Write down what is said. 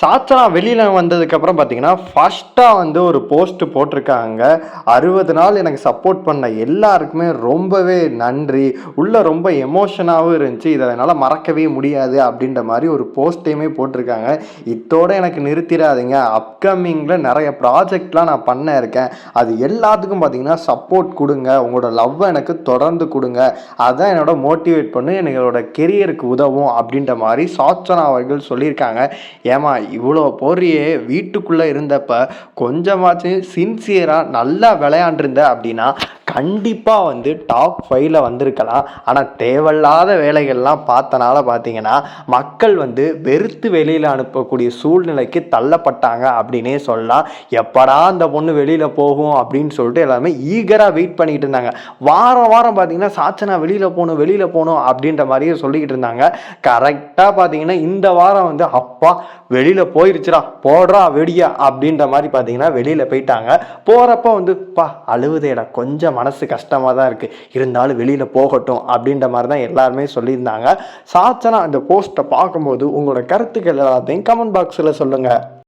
சாச்சனா வெளியில் வந்ததுக்கப்புறம் பார்த்தீங்கன்னா ஃபஸ்ட்டாக வந்து ஒரு போஸ்ட் போட்டிருக்காங்க. அறுபது நாள் எனக்கு சப்போர்ட் பண்ண எல்லாருக்குமே ரொம்பவே நன்றி. உள்ளே ரொம்ப எமோஷனாகவும் இருந்துச்சு. இதை என்னால் மறக்கவே முடியாது அப்படின்ற மாதிரி ஒரு போஸ்ட்டையுமே போட்டிருக்காங்க. இத்தோடு எனக்கு நிறுத்திடாதீங்க. அப்கமிங்கில் நிறைய ப்ராஜெக்ட்லாம் நான் பண்ண இருக்கேன். அது எல்லாத்துக்கும் பார்த்தீங்கன்னா சப்போர்ட் கொடுங்க. உங்களோட லவ்வை எனக்கு தொடர்ந்து கொடுங்க. அதான் என்னோட மோட்டிவேட் பண்ணி. என்னோட கெரியருக்கு உதவும் அப்படின்ற மாதிரி சாச்சனா அவர்கள் சொல்லியிருக்காங்க. ஏமா இவ்வளோ போறியே வீட்டுக்குள்ளே இருந்தப்ப கொஞ்சமாச்சும் சின்சியராக நல்லா விளையாண்டுருந்த அப்படின்னா கண்டிப்பாக வந்து டாப் ஃபைவ்ல வந்திருக்கலாம். ஆனால் தேவையில்லாத வேலைகள்லாம் பார்த்தனால பார்த்தீங்கன்னா மக்கள் வந்து வெறுத்து வெளியில் அனுப்பக்கூடிய சூழ்நிலைக்கு தள்ளப்பட்டாங்க அப்படின்னே சொல்லலாம். எப்படா அந்த பொண்ணு வெளியில் போகும் அப்படின்னு சொல்லிட்டு எல்லாருமே ஈகராக வெயிட் பண்ணிக்கிட்டு இருந்தாங்க. வாரம் வாரம் பார்த்தீங்கன்னா சாச்சனா வெளியில் போகணும் வெளியில் போகணும் அப்படின்ற மாதிரியே சொல்லிக்கிட்டு இருந்தாங்க. கரெக்டாக பார்த்தீங்கன்னா இந்த வாரம் வந்து அப்பா வெளியில் போயிருச்சுடா போடுறா வெடியா அப்படின்ற மாதிரி பார்த்தீங்கன்னா வெளியில் போயிட்டாங்க. போகிறப்ப வந்து பா அழுவுதேடா கொஞ்சம் மனசு கஷ்டமாக தான் இருக்குது இருந்தாலும் வெளியில் போகட்டும் அப்படின்ற மாதிரி தான் எல்லாருமே சொல்லியிருந்தாங்க. சாச்சனா அந்த போஸ்ட்டை பார்க்கும்போது உங்களோட கருத்துக்கள் எல்லாத்தையும் கமெண்ட் பாக்ஸில் சொல்லுங்கள்